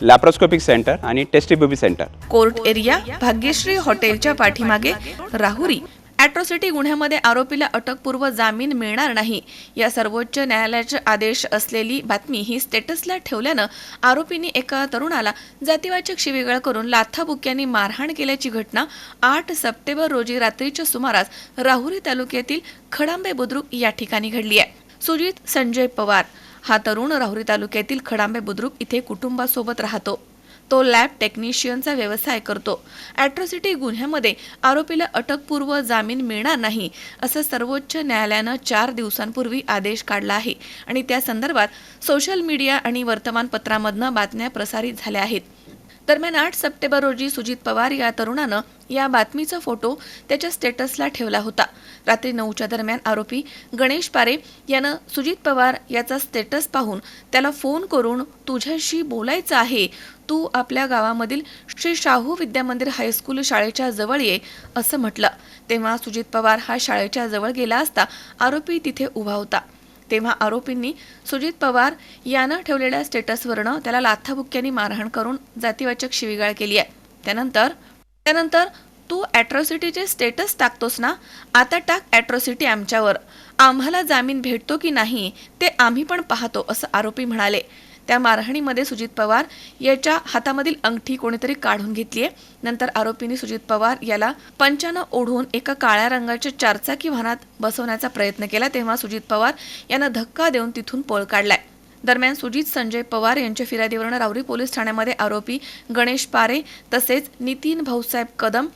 Laparoscopic centre आणि test tube baby centre court area Bhagyashree हॉटेलच्या पाठीमागे राहुरी. अॅट्रॉसिटी गुन्ह्यामध्ये आरोपीला अटकपूर्व जामीन मिळणार नाही. या सर्वोच्च न्यायालयाचे आदेश असलेली बातमी ही स्टेटसला ठेवल्यानं आरोपींनी एका तरुणाला जातीवाचक शिवीगाळ करून लाथाबुक्यांनी मारहाण केल्याची घटना आठ सप्टेंबर रोजी रात्रीच्या सुमारास राहुरी तालुक्यातील खडांबे बुद्रुक या ठिकाणी घडली आहे. सुजित संजय पवार. हा तरुण राहुरी तालुक्यातील खडांबे बुद्रुक इथे कुटुंबासोबत राहतो. तो लॅब टेक्निशियनचा व्यवसाय करतो. ॲट्रॉसिटी गुन्ह्यामध्ये आरोपीला अटकपूर्व जामीन मिळणार नाही असं सर्वोच्च न्यायालयानं चार दिवसांपूर्वी आदेश काढला आहे. आणि त्या संदर्भात सोशल मीडिया आणि वर्तमानपत्रामधनं बातम्या प्रसारित झाल्या आहेत. दरम्यान आठ सप्टेंबर रोजी सुजित पवार या तरुणानं या बातमीचा फोटो त्याच्या स्टेटसला ठेवला होता. रात्री नऊच्या दरम्यान आरोपी गणेश पारे यानं सुजित पवार याचा स्टेटस पाहून त्याला फोन करून तुझ्याशी बोलायचं आहे. तू आपल्या गावामधील श्री शाहू विद्यामंदिर हायस्कूल शाळेच्या जवळ ये असं म्हटलं. तेव्हा सुजित पवार हा शाळेच्या जवळ गेला असता आरोपी तिथे उभा होता. तेव्हा आरोपींनी सुजित पवार यानं ठेवलेल्या स्टेटसवरनं त्याला लाथाबुक्क्यांनी मारहाण करून जातीवाचक शिवीगाळ केली आहे. त्यानंतर त्यानंतर तू ॲट्रॉसिटीचे स्टेटस टाकतोस ना? आता टाक ॲट्रॉसिटी आमच्यावर. आम्हाला जामीन भेटतो की नाही ते आम्ही पण पाहतो असं आरोपी म्हणाले. त्या मारहाणीमध्ये सुजित पवार याच्या हातामधील अंगठी कोणीतरी काढून घेतली आहे. नंतर आरोपींनी सुजित पवार याला पंचानं ओढून एका काळ्या रंगाच्या चारचाकी वाहनात बसवण्याचा प्रयत्न केला तेव्हा सुजित पवार यांना धक्का देऊन तिथून पळ काढलाय. दरम्यान सुजित संजय पवार यांच्या फिर्यादीवरून राऊरी पोलीस ठाण्यामध्ये आरोपी गणेश पारे तसेच नितीन भाऊसाहेब कदम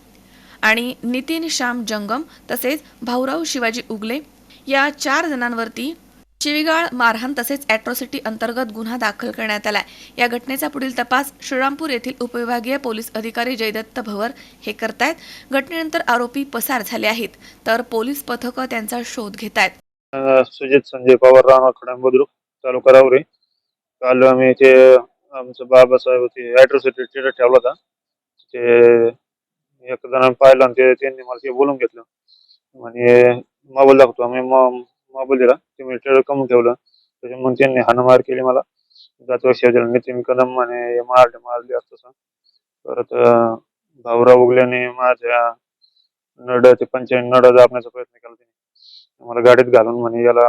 आणि नितीन श्याम जंगम तसेच भाऊराव शिवाजी उगले या चार जणांवरती शिवीगाळ मारहाण तसेच अॅट्रॉसिटी अंतर्गत गुन्हा दाखल करण्यात आलाय. या घटनेचा पुढील तपास श्रीरामपूर येथील उपविभागीय पोलीस अधिकारी जयदत्त भवर हे करतायत. घटनेनंतर आरोपी पसार झाले आहेत तर पोलीस पथकं त्यांचा शोध घेत आहेत सुजित संजय पवार राणा बुद्रुक तालुका रावरे काल आम्ही ते आमचं बाबासाहेब होते अॅट्रॉसिटी थिएटर ठेवला होता. ते एक जणांनी पाहिलं आणि ते त्यांनी मला ते बोलून घेतलं. आणि मोबाईल दाखवतो आम्ही. मोबाईल दिला ते मी थिएटर कमवून ठेवलं. त्याच्यामुळे त्यांनी हाणामार केली मला. जातो शेजारी नितीन कदम आणि मारले मारले असं परत भाऊराव उगल्याने माझ्या नड ते पंचायत नड दाबण्याचा प्रयत्न केला त्यांनी मला गाडीत घालून म्हणे याला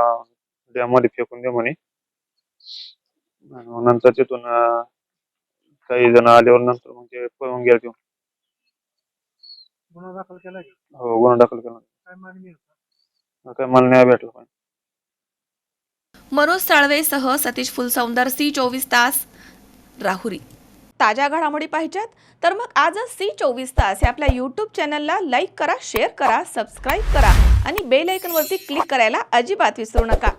डॅममध्ये फेकून दे म्हणे. नंतर तिथून काही जण आल्यावर नंतर मग ते पळून गेले तो. गुन्हा दाखल केला हो गुन्हा दाखल केला. काय मला न्याय भेटला पाहिजे मनोज साळवेसह सतीश फुलसौंदर सी चोवीस तास राहुरी. ताज्या घडामोडी पाहिजेत तर मग आजच सी चोवीस तास या आपल्या यूट्यूब चॅनलला लाईक करा शेअर करा सबस्क्राईब करा आणि बेल आयकॉनवरती क्लिक करायला अजिबात विसरू नका.